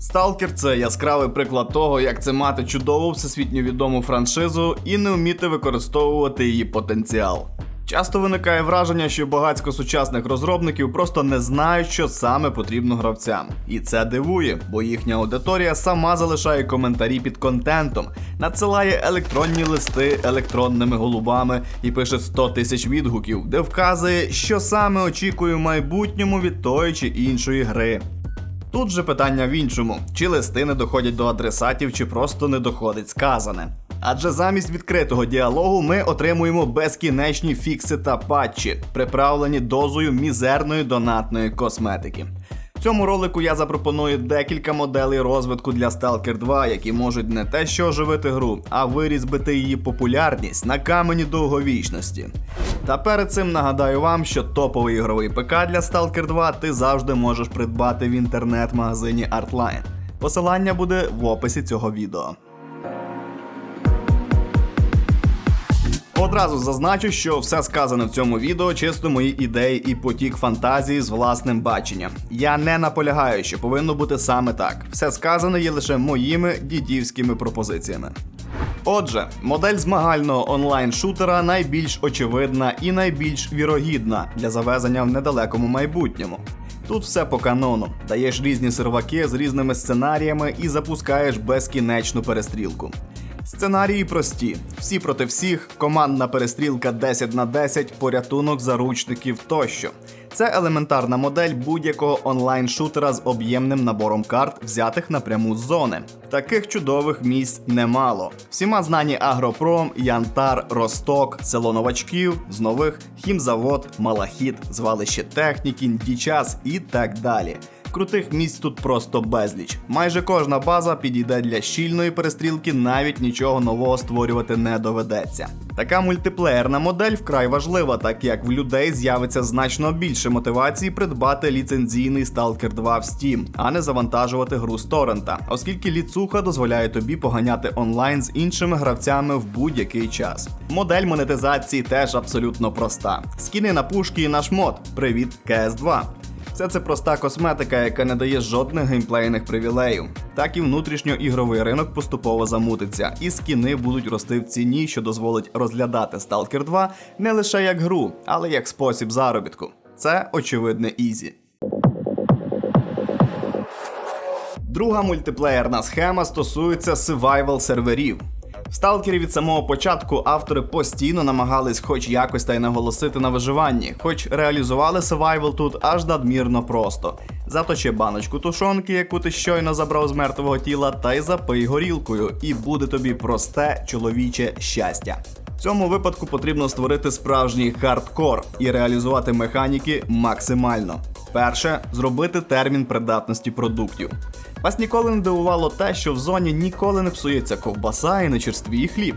Сталкер це яскравий приклад того, як це мати чудову всесвітньо відому франшизу і не вміти використовувати її потенціал. Часто виникає враження, що багатько сучасних розробників просто не знають, що саме потрібно гравцям. І це дивує, бо їхня аудиторія сама залишає коментарі під контентом, надсилає електронні листи електронними голубами і пише 100 тисяч відгуків, де вказує, що саме очікує в майбутньому від тої чи іншої гри. Тут же питання в іншому: чи листи не доходять до адресатів, чи просто не доходить сказане. Адже замість відкритого діалогу ми отримуємо безкінечні фікси та патчі, приправлені дозою мізерної донатної косметики. В цьому ролику я запропоную декілька моделей розвитку для Stalker 2, які можуть не те що оживити гру, а вирізбити її популярність на камені довговічності. Та перед цим нагадаю вам, що топовий ігровий ПК для Stalker 2 ти завжди можеш придбати в інтернет-магазині Artline. Посилання буде в описі цього відео. Одразу зазначу, що все сказане в цьому відео чисто мої ідеї і потік фантазії з власним баченням. Я не наполягаю, що повинно бути саме так. Все сказане є лише моїми дідівськими пропозиціями. Отже, модель змагального онлайн-шутера найбільш очевидна і найбільш вірогідна для завезення в недалекому майбутньому. Тут все по канону. Даєш різні серваки з різними сценаріями і запускаєш безкінечну перестрілку. Сценарії прості: всі проти всіх, командна перестрілка 10 на 10, порятунок заручників тощо. Це елементарна модель будь-якого онлайн-шутера з об'ємним набором карт, взятих напряму з зони. Таких чудових місць немало. Всіма знані Агропром, Янтар, Росток, село новачків, з нових хімзавод, Малахіт, звалище техніки, Дічас і так далі. Крутих місць тут просто безліч. Майже кожна база підійде для щільної перестрілки, навіть нічого нового створювати не доведеться. Така мультиплеєрна модель вкрай важлива, так як в людей з'явиться значно більше мотивації придбати ліцензійний Stalker 2 в Steam, а не завантажувати гру з торрента, оскільки ліцуха дозволяє тобі поганяти онлайн з іншими гравцями в будь-який час. Модель монетизації теж абсолютно проста. Скіни на пушки і наш мод. Привіт, CS2. Все це проста косметика, яка не дає жодних геймплейних привілеїв. Так і внутрішньоігровий ринок поступово замутиться, і скіни будуть рости в ціні, що дозволить розглядати Stalker 2 не лише як гру, але як спосіб заробітку. Це очевидне ізі. Друга мультиплеєрна схема стосується survival серверів. В сталкері від самого початку автори постійно намагались хоч якось та й наголосити на виживанні, хоч реалізували survival тут аж надмірно просто. Заточи баночку тушонки, яку ти щойно забрав з мертвого тіла, та й запий горілкою, і буде тобі просте чоловіче щастя. В цьому випадку потрібно створити справжній хардкор і реалізувати механіки максимально. Перше зробити термін придатності продуктів. Вас ніколи не дивувало те, що в зоні ніколи не псується ковбаса і не черствіє хліб.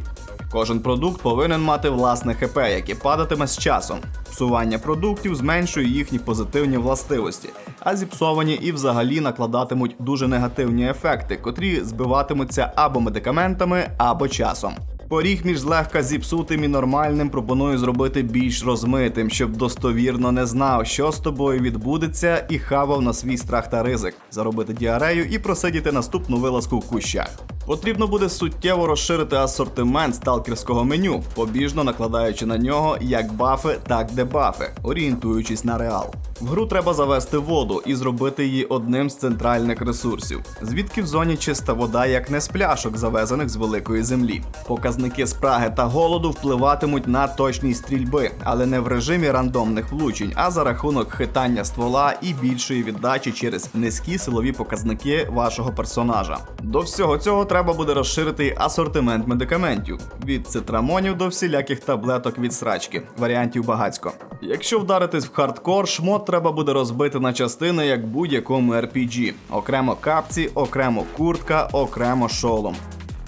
Кожен продукт повинен мати власне ХП, яке падатиме з часом. Псування продуктів зменшує їхні позитивні властивості, а зіпсовані і взагалі накладатимуть дуже негативні ефекти, котрі збиватимуться або медикаментами, або часом. Поріг між злегка зіпсутим і нормальним пропоную зробити більш розмитим, щоб достовірно не знав, що з тобою відбудеться, і хавав на свій страх та ризик, заробити діарею і просидіти наступну вилазку в кущах. Потрібно буде суттєво розширити асортимент сталкерського меню, побіжно накладаючи на нього як бафи, так дебафи, орієнтуючись на реал. В гру треба завести воду і зробити її одним з центральних ресурсів, звідки в зоні чиста вода, як не з пляшок, завезених з великої землі. Показники спраги та голоду впливатимуть на точність стрільби, але не в режимі рандомних влучень, а за рахунок хитання ствола і більшої віддачі через низькі силові показники вашого персонажа. До всього цього треба буде розширити асортимент медикаментів від цитрамонів до всіляких таблеток від срачки, варіантів багацько. Якщо вдаритись в хардкор, шмот треба буде розбити на частини, як будь-якому RPG. Окремо капці, окремо куртка, окремо шолом.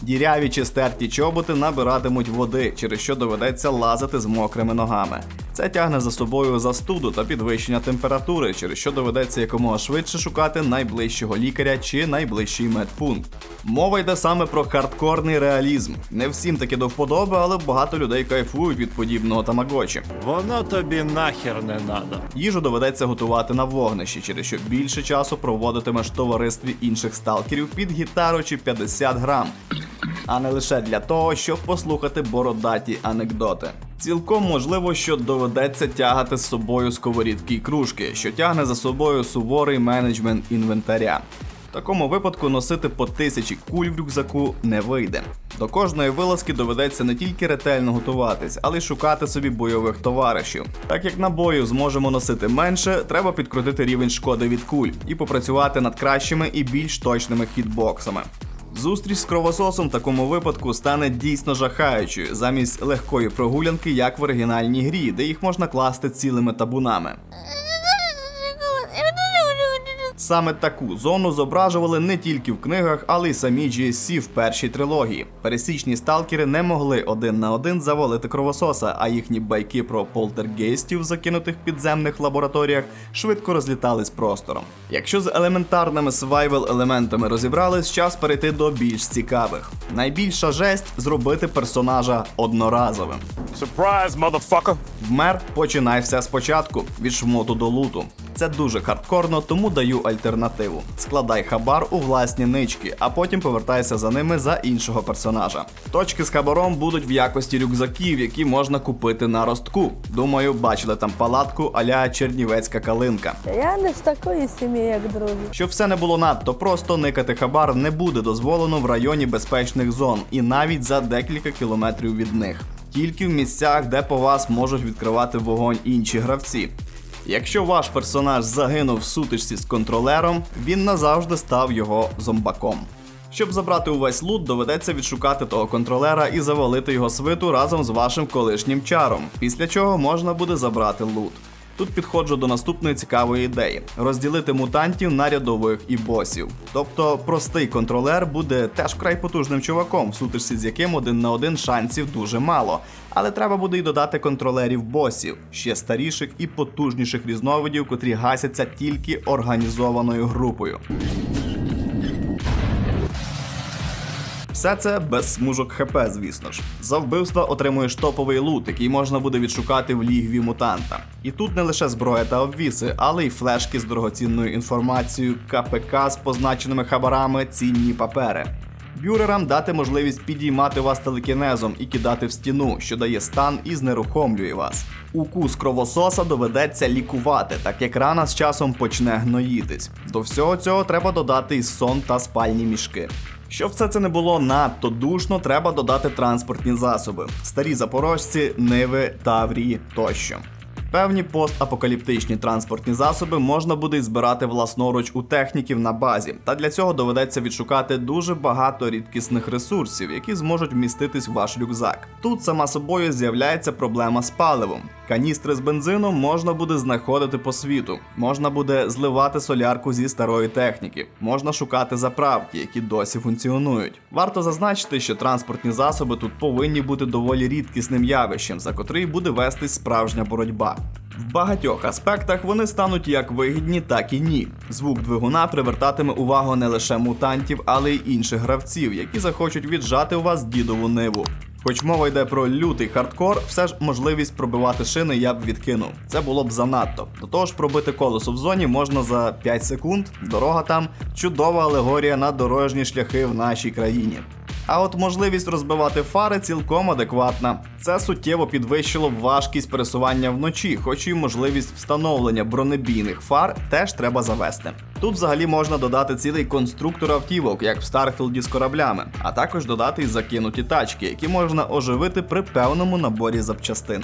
Діряві чи стерті чоботи набиратимуть води, через що доведеться лазити з мокрими ногами. Це тягне за собою застуду та підвищення температури, через що доведеться якомога швидше шукати найближчого лікаря чи найближчий медпункт. Мова йде саме про хардкорний реалізм. Не всім таки до вподоби, але багато людей кайфують від подібного тамагочі. Воно тобі нахер не надо. Їжу доведеться готувати на вогнищі, через що більше часу проводитимеш в товаристві інших сталкерів під гітару чи 50 грам, а не лише для того, щоб послухати бородаті анекдоти. Цілком можливо, що доведеться тягати з собою сковорідки й кружки, що тягне за собою суворий менеджмент інвентаря. В такому випадку носити по тисячі куль в рюкзаку не вийде. До кожної вилазки доведеться не тільки ретельно готуватись, але й шукати собі бойових товаришів. Так як набоїв зможемо носити менше, треба підкрутити рівень шкоди від куль і попрацювати над кращими і більш точними хітбоксами. Зустріч з кровососом в такому випадку стане дійсно жахаючою замість легкої прогулянки, як в оригінальній грі, де їх можна класти цілими табунами. Саме таку зону зображували не тільки в книгах, але й самі GSC в першій трилогії. Пересічні сталкери не могли один на один завалити кровососа, а їхні байки про полтергейстів, закинутих в підземних лабораторіях, швидко розлітались простором. Якщо з елементарними свайвел елементами розібрались, час перейти до більш цікавих. Найбільша жесть зробити персонажа одноразовим. Surprise, motherfucker! Вмер, починай все спочатку, від шмоту до луту. Це дуже хардкорно, тому даю альтернативу. Складай хабар у власні нички, а потім повертайся за ними за іншого персонажа. Точки з хабаром будуть в якості рюкзаків, які можна купити на ростку. Думаю, бачили там палатку аля Чернівецька калинка. Я не з такої сім'ї, як другі. Щоб все не було надто просто, никати хабар не буде дозволено в районі безпечних зон і навіть за декілька кілометрів від них. Тільки в місцях, де по вас можуть відкривати вогонь інші гравці. Якщо ваш персонаж загинув в сутичці з контролером, він назавжди став його зомбаком. Щоб забрати увесь лут, доведеться відшукати того контролера і завалити його свиту разом з вашим колишнім чаром, після чого можна буде забрати лут. Тут підходжу до наступної цікавої ідеї: розділити мутантів на рядових і босів. Тобто простий контролер буде теж вкрай потужним чуваком, в сутичці з яким один на один шансів дуже мало. Але треба буде й додати контролерів босів, ще старіших і потужніших різновидів, котрі гасяться тільки організованою групою. Все це без смужок ХП, звісно ж. За вбивства отримуєш топовий лут, який можна буде відшукати в лігві мутанта. І тут не лише зброя та обвіси, але й флешки з дорогоцінною інформацією, КПК з позначеними хабарами, цінні папери. Бюрерам дати можливість підіймати вас телекінезом і кидати в стіну, що дає стан і знерухомлює вас. Укус кровососа доведеться лікувати, так як рана з часом почне гноїтись. До всього цього треба додати і сон та спальні мішки. Щоб все це не було надто душно, треба додати транспортні засоби: старі запорожці, ниви, таврії тощо. Певні постапокаліптичні транспортні засоби можна буде збирати власноруч у техніків на базі, та для цього доведеться відшукати дуже багато рідкісних ресурсів, які зможуть вміститись в ваш рюкзак. Тут сама собою з'являється проблема з паливом. Каністри з бензином можна буде знаходити по світу, можна буде зливати солярку зі старої техніки, можна шукати заправки, які досі функціонують. Варто зазначити, що транспортні засоби тут повинні бути доволі рідкісним явищем, за котрий буде вестись справжня боротьба. В багатьох аспектах вони стануть як вигідні, так і ні. Звук двигуна привертатиме увагу не лише мутантів, але й інших гравців, які захочуть віджати у вас дідову ниву. Хоч мова йде про лютий хардкор, все ж можливість пробивати шини я б відкинув. Це було б занадто. До того ж, пробити колесо в зоні можна за 5 секунд. Дорога там чудова алегорія на дорожні шляхи в нашій країні. А от можливість розбивати фари цілком адекватна. Це суттєво підвищило важкість пересування вночі, хоч і можливість встановлення бронебійних фар теж треба завести. Тут взагалі можна додати цілий конструктор автівок, як в Старфілді з кораблями, а також додати й закинуті тачки, які можна оживити при певному наборі запчастин.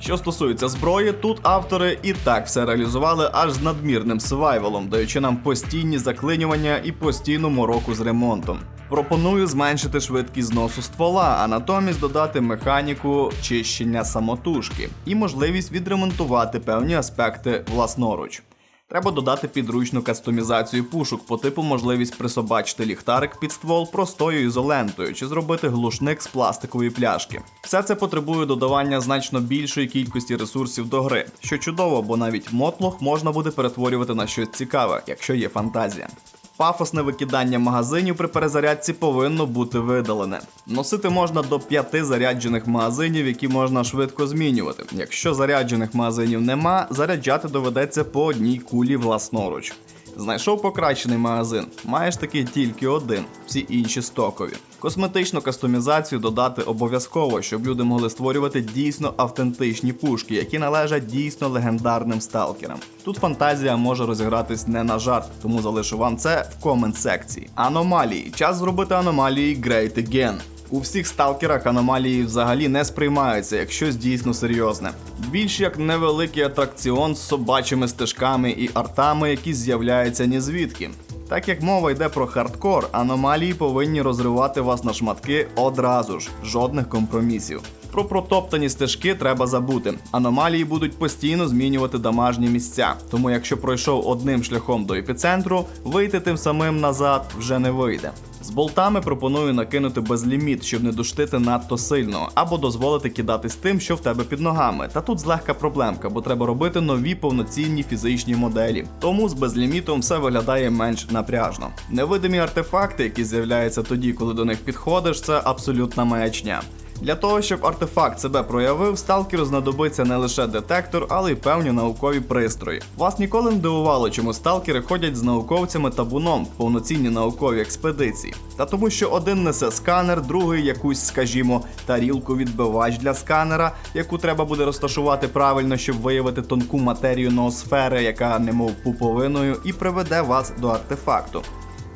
Що стосується зброї, тут автори і так все реалізували аж з надмірним свайвелом, даючи нам постійні заклинювання і постійну мороку з ремонтом. Пропоную зменшити швидкість зносу ствола, а натомість додати механіку чищення самотужки і можливість відремонтувати певні аспекти власноруч. Треба додати підручну кастомізацію пушок по типу можливість присобачити ліхтарик під ствол простою ізолентою чи зробити глушник з пластикової пляшки. Все це потребує додавання значно більшої кількості ресурсів до гри, що чудово, бо навіть мотлох можна буде перетворювати на щось цікаве, якщо є фантазія. Пафосне викидання магазинів при перезарядці повинно бути видалене. Носити можна до п'яти заряджених магазинів, які можна швидко змінювати. Якщо заряджених магазинів нема, заряджати доведеться по одній кулі власноруч. Знайшов покращений магазин, маєш такий тільки один, всі інші стокові. Косметичну кастомізацію додати обов'язково, щоб люди могли створювати дійсно автентичні пушки, які належать дійсно легендарним сталкерам. Тут фантазія може розігратись не на жарт, тому залишу вам це в комент секції. Аномалії. Час зробити аномалії Great Again. У всіх сталкерах аномалії взагалі не сприймаються як щось дійсно серйозне. Більш як невеликий атракціон з собачими стежками і артами, які з'являються ні звідки. Так як мова йде про хардкор, аномалії повинні розривати вас на шматки одразу ж, жодних компромісів. Про протоптані стежки треба забути. Аномалії будуть постійно змінювати дамажні місця. Тому якщо пройшов одним шляхом до епіцентру, вийти тим самим назад вже не вийде. З болтами пропоную накинути безліміт, щоб не душтити надто сильно, або дозволити кидатись тим, що в тебе під ногами. Та тут злегка проблемка, бо треба робити нові повноцінні фізичні моделі. Тому з безлімітом все виглядає менш напряжно. Невидимі артефакти, які з'являються тоді, коли до них підходиш, це абсолютна маячня. Для того, щоб артефакт себе проявив, сталкеру знадобиться не лише детектор, але й певні наукові пристрої. Вас ніколи не дивувало, чому сталкери ходять з науковцями табуном в повноцінні наукові експедиції. Та тому, що один несе сканер, другий якусь, скажімо, тарілку відбивач для сканера, яку треба буде розташувати правильно, щоб виявити тонку матерію ноосфери, яка немов пуповиною, і приведе вас до артефакту.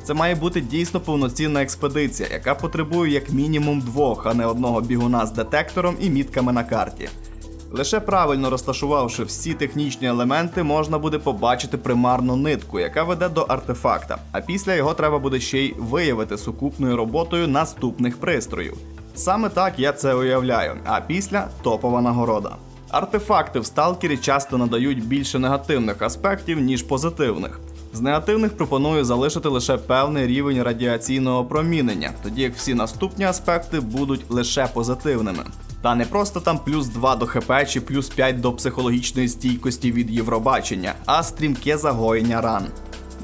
Це має бути дійсно повноцінна експедиція, яка потребує як мінімум двох, а не одного бігуна з детектором і мітками на карті. Лише правильно розташувавши всі технічні елементи, можна буде побачити примарну нитку, яка веде до артефакта. А після його треба буде ще й виявити сукупною роботою наступних пристроїв. Саме так я це уявляю. А після топова нагорода. Артефакти в сталкері часто надають більше негативних аспектів, ніж позитивних. З негативних пропоную залишити лише певний рівень радіаційного промінення, тоді як всі наступні аспекти будуть лише позитивними. Та не просто там плюс 2 до ХП чи плюс 5 до психологічної стійкості від Євробачення, а стрімке загоєння ран.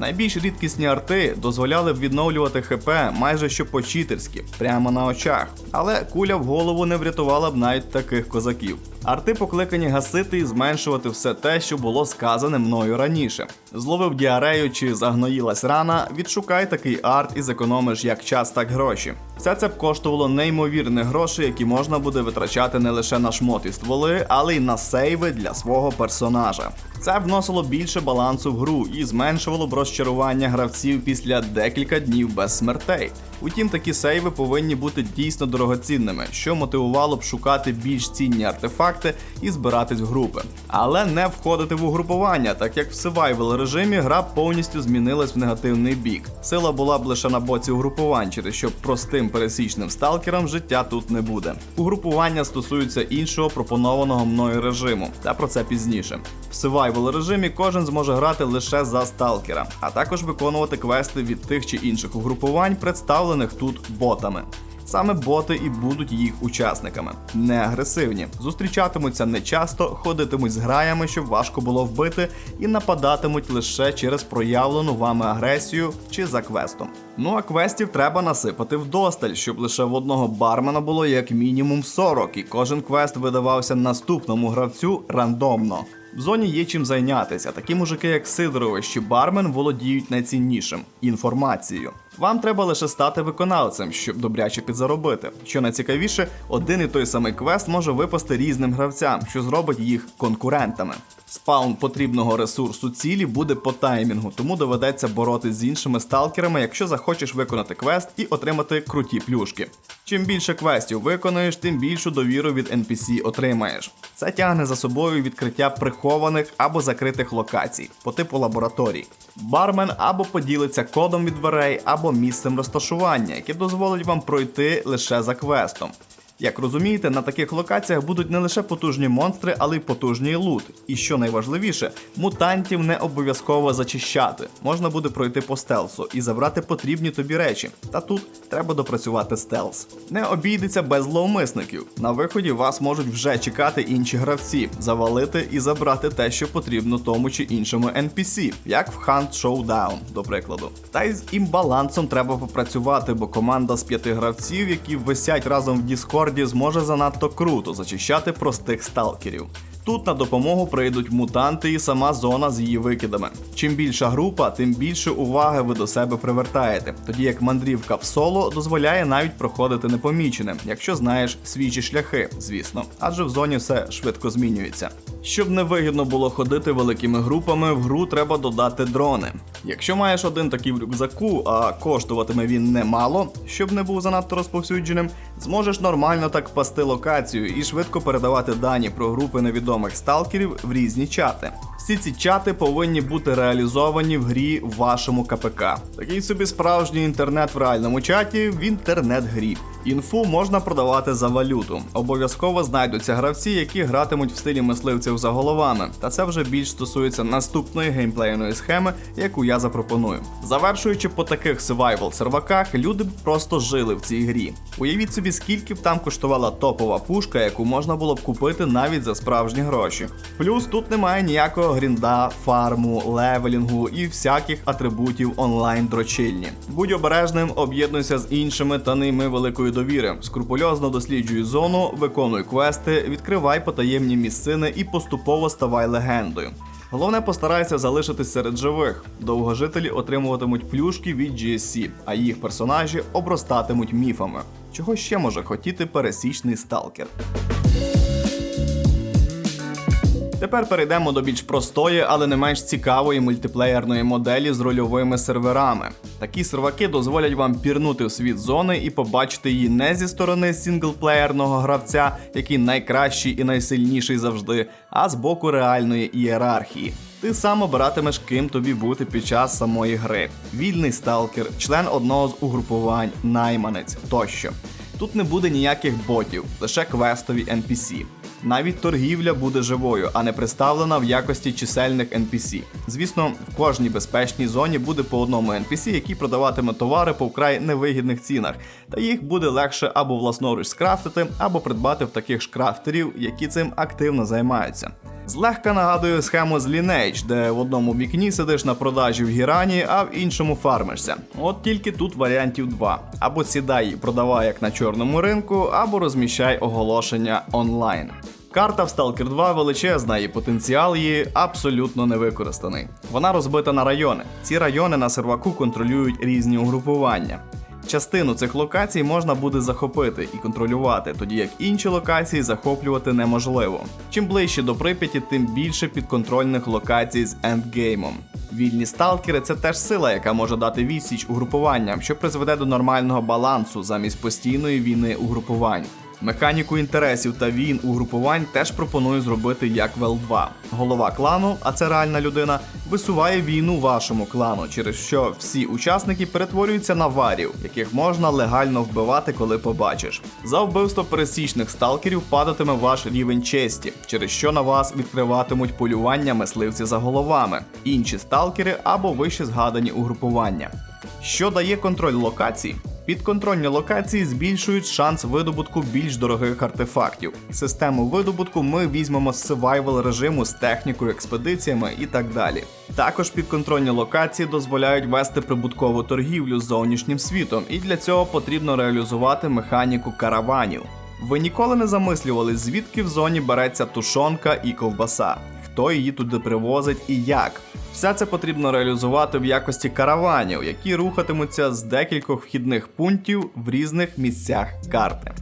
Найбільш рідкісні арти дозволяли б відновлювати ХП майже що по-читерськи, прямо на очах. Але куля в голову не врятувала б навіть таких козаків. Арти покликані гасити і зменшувати все те, що було сказане мною раніше. Зловив діарею чи загноїлась рана, відшукай такий арт і зекономиш як час, так гроші. Все це б коштувало неймовірних грошей, які можна буде витрачати не лише на шмот і стволи, але й на сейви для свого персонажа. Це вносило більше балансу в гру і зменшувало б розчарування гравців після декілька днів без смертей. Утім, такі сейви повинні бути дійсно дорогоцінними, що мотивувало б шукати більш цінні артефакти і збиратись в групи. Але не входити в угрупування, так як в survival режимі гра повністю змінилась в негативний бік. Сила була б лише на боці угрупувань, через що простим пересічним сталкерам життя тут не буде. Угрупування стосуються іншого пропонованого мною режиму, та про це пізніше. В survival режимі кожен зможе грати лише за сталкера, а також виконувати квести від тих чи інших угрупувань, представлених тут ботами. Саме боти і будуть їх учасниками, не агресивні, зустрічатимуться не часто, ходитимуть з граями, щоб важко було вбити, і нападатимуть лише через проявлену вами агресію чи за квестом. Ну а квестів треба насипати вдосталь, щоб лише в одного бармена було як мінімум 40, і кожен квест видавався наступному гравцю рандомно. В зоні є чим зайнятися. Такі мужики, як Сидорович чи бармен, володіють найціннішим інформацією. Вам треба лише стати виконавцем, щоб добряче підзаробити. Що найцікавіше, один і той самий квест може випасти різним гравцям, що зробить їх конкурентами. Спаун потрібного ресурсу цілі буде по таймінгу, тому доведеться боротись з іншими сталкерами, якщо захочеш виконати квест і отримати круті плюшки. Чим більше квестів виконуєш, тим більшу довіру від NPC отримаєш. Це тягне за собою відкриття прихованих або закритих локацій по типу лабораторій. Бармен або поділиться кодом від дверей, або місцем розташування, яке дозволить вам пройти лише за квестом. Як розумієте, на таких локаціях будуть не лише потужні монстри, але й потужний лут. І що найважливіше, мутантів не обов'язково зачищати. Можна буде пройти по стелсу і забрати потрібні тобі речі. Та тут треба допрацювати стелс. Не обійдеться без зловмисників. На виході вас можуть вже чекати інші гравці, завалити і забрати те, що потрібно тому чи іншому NPC, як в Hunt Showdown, до прикладу. Та й з імбалансом треба попрацювати, бо команда з п'яти гравців, які висять разом в Діскорді, зможе занадто круто зачищати простих сталкерів. Тут на допомогу прийдуть мутанти і сама зона з її викидами. Чим більша група, тим більше уваги ви до себе привертаєте, тоді як мандрівка в соло дозволяє навіть проходити непоміченим, якщо знаєш свіжі шляхи, звісно, адже в зоні все швидко змінюється. Щоб не вигідно було ходити великими групами, в гру треба додати дрони. Якщо маєш один такий в рюкзаку, а коштуватиме він немало, щоб не був занадто розповсюдженим, зможеш нормально так пасти локацію і швидко передавати дані про групи невідомих сталкерів в різні чати. Всі ці чати повинні бути реалізовані в грі в вашому КПК. Такий собі справжній інтернет в реальному чаті в інтернет-грі. Інфу можна продавати за валюту. Обов'язково знайдуться гравці, які гратимуть в стилі мисливців за головами. Та це вже більш стосується наступної геймплейної схеми, яку я запропоную. Завершуючи по таких survival серваках, люди б просто жили в цій грі. Уявіть собі, скільки б там коштувала топова пушка, яку можна було б купити навіть за справжні гроші. Плюс тут немає ніякого грінда, фарму, левелінгу і всяких атрибутів онлайн дрочильні. Будь обережним, об'єднуйся з іншими та ними великої довіри. Скрупульозно досліджуй зону, виконуй квести, відкривай потаємні місцини і поступово ставай легендою. Головне постарайся залишитись серед живих. Довгожителі отримуватимуть плюшки від GSC, а їх персонажі обростатимуть міфами. Чого ще може хотіти пересічний сталкер? Тепер перейдемо до більш простої, але не менш цікавої мультиплеєрної моделі з рольовими серверами. Такі серваки дозволять вам пірнути в світ зони і побачити її не зі сторони сінглплеєрного гравця, який найкращий і найсильніший завжди, а з боку реальної ієрархії. Ти сам обиратимеш, ким тобі бути під час самої гри: вільний сталкер, член одного з угрупувань, найманець тощо. Тут не буде ніяких ботів, лише квестові NPC. Навіть торгівля буде живою, а не представлена в якості чисельних NPC. Звісно, в кожній безпечній зоні буде по одному NPC, який продаватиме товари по вкрай невигідних цінах, та їх буде легше або власноруч скрафтити, або придбати в таких ж крафтерів, які цим активно займаються. Злегка нагадує схему з Lineage, де в одному вікні сидиш на продажі в Гірані, а в іншому фармишся. От тільки тут варіантів два: або сідай і продавай як на чорному ринку, або розміщай оголошення онлайн. Карта в Stalker 2 величезна і потенціал її абсолютно не використаний. Вона розбита на райони. Ці райони на серваку контролюють різні угрупування. Частину цих локацій можна буде захопити і контролювати, тоді як інші локації захоплювати неможливо. Чим ближче до Прип'яті, тим більше підконтрольних локацій з ендгеймом. Вільні сталкери це теж сила, яка може дати відсіч угрупуванням, що призведе до нормального балансу замість постійної війни угрупувань. Механіку інтересів та війн угрупувань теж пропоную зробити як в L2. Голова клану, а це реальна людина, висуває війну вашому клану, через що всі учасники перетворюються на варів, яких можна легально вбивати, коли побачиш. За вбивство пересічних сталкерів падатиме ваш рівень честі, через що на вас відкриватимуть полювання мисливці за головами, інші сталкери або вище згадані угрупування. Що дає контроль локацій? Підконтрольні локації збільшують шанс видобутку більш дорогих артефактів. Систему видобутку ми візьмемо з survival режиму з технікою, експедиціями і так далі. Також підконтрольні локації дозволяють вести прибуткову торгівлю з зовнішнім світом, і для цього потрібно реалізувати механіку караванів. Ви ніколи не замислювались, звідки в зоні береться тушонка і ковбаса, хто її туди привозить і як. Все це потрібно реалізувати в якості караванів, які рухатимуться з декількох вхідних пунктів в різних місцях карти.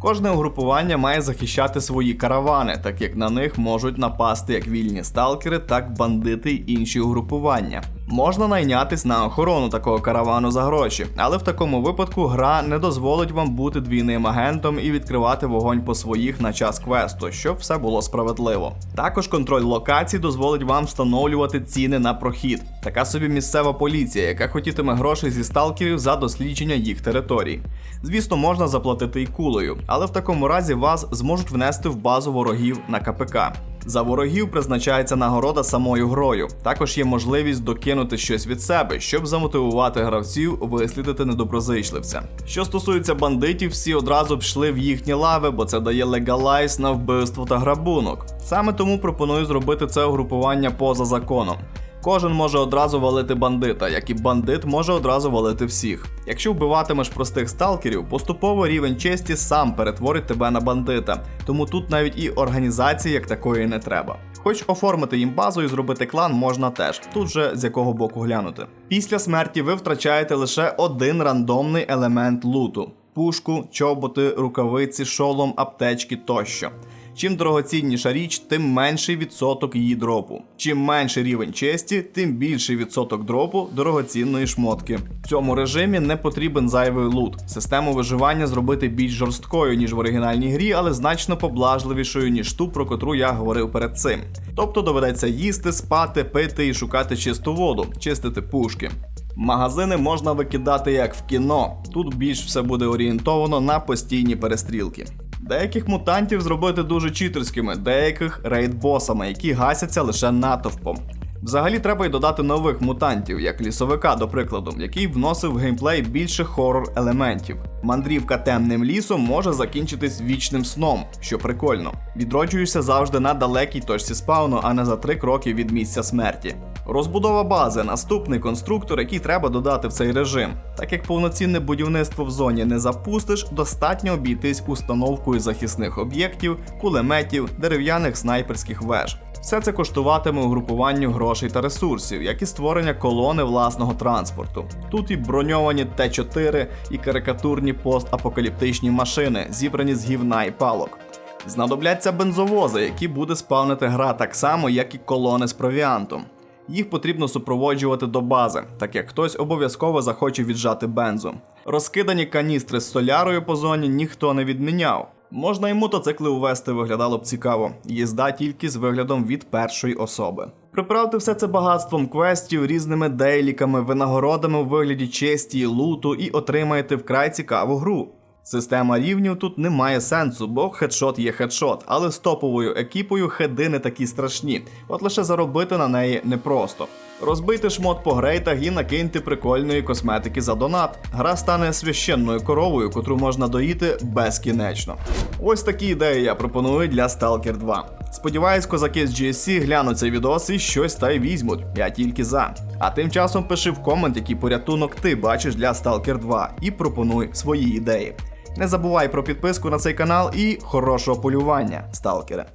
Кожне угрупування має захищати свої каравани, так як на них можуть напасти як вільні сталкери, так бандити й інші угрупування. Можна найнятись на охорону такого каравану за гроші, але в такому випадку гра не дозволить вам бути двійним агентом і відкривати вогонь по своїх на час квесту, щоб все було справедливо. Також контроль локацій дозволить вам встановлювати ціни на прохід. Така собі місцева поліція, яка хотітиме грошей зі сталкерів за дослідження їх територій. Звісно, можна заплатити і кулею, але в такому разі вас зможуть внести в базу ворогів на КПК. За ворогів призначається нагорода самою грою. Також є можливість докинути щось від себе, щоб замотивувати гравців вислідити недоброзичливця. Що стосується бандитів, всі одразу пішли в їхні лави, бо це дає легалайз на вбивство та грабунок. Саме тому пропоную зробити це угрупування поза законом. Кожен може одразу валити бандита, як і бандит може одразу валити всіх. Якщо вбиватимеш простих сталкерів, поступово рівень честі сам перетворить тебе на бандита, тому тут навіть і організації як такої не треба. Хоч оформити їм базу і зробити клан можна теж, тут же з якого боку глянути. Після смерті ви втрачаєте лише один рандомний елемент луту: пушку, чоботи, рукавиці, шолом, аптечки тощо. Чим дорогоцінніша річ, тим менший відсоток її дропу. Чим менший рівень честі, тим більший відсоток дропу дорогоцінної шмотки. В цьому режимі не потрібен зайвий лут. Систему виживання зробити більш жорсткою, ніж в оригінальній грі, але значно поблажливішою, ніж ту, про котру я говорив перед цим. Тобто доведеться їсти, спати, пити і шукати чисту воду, чистити пушки. Магазини можна викидати як в кіно. Тут більш все буде орієнтовано на постійні перестрілки. Деяких мутантів зробити дуже читерськими, деяких рейд-босами, які гасяться лише натовпом. Взагалі треба й додати нових мутантів, як лісовика, до прикладу, який вносив в геймплей більше хорор елементів. Мандрівка темним лісом може закінчитись вічним сном, що прикольно. Відроджуєшся завжди на далекій точці спауну, а не за три кроки від місця смерті. Розбудова бази наступний конструктор, який треба додати в цей режим. Так як повноцінне будівництво в зоні не запустиш, достатньо обійтись установкою захисних об'єктів, кулеметів, дерев'яних снайперських веж. Все це коштуватиме угрупуванню грошей та ресурсів, як і створення колони власного транспорту. Тут і броньовані Т-4, і карикатурні постапокаліптичні машини, зібрані з гівна і палок. Знадобляться бензовози, які буде спавнити гра так само, як і колони з провіантом. Їх потрібно супроводжувати до бази, так як хтось обов'язково захоче віджати бензу. Розкидані каністри з солярою по зоні ніхто не відміняв. Можна і мотоцикли увести, виглядало б цікаво. Їзда тільки з виглядом від першої особи. Приправте все це багатством квестів, різними дейліками, винагородами у вигляді честі луту і отримаєте вкрай цікаву гру. Система рівнів тут не має сенсу, бо хедшот є хедшот, але з топовою екіпою хеди не такі страшні, от лише заробити на неї непросто. Розбийте шмот по грейтах і накиньте прикольної косметики за донат. Гра стане священною коровою, котру можна доїти безкінечно. Ось такі ідеї я пропоную для Stalker 2. Сподіваюсь, козаки з GSC глянуть цей відос і щось та й візьмуть. Я тільки за. А тим часом пиши в комент, який порятунок ти бачиш для Stalker 2 і пропонуй свої ідеї. Не забувай про підписку на цей канал і хорошого полювання, сталкере.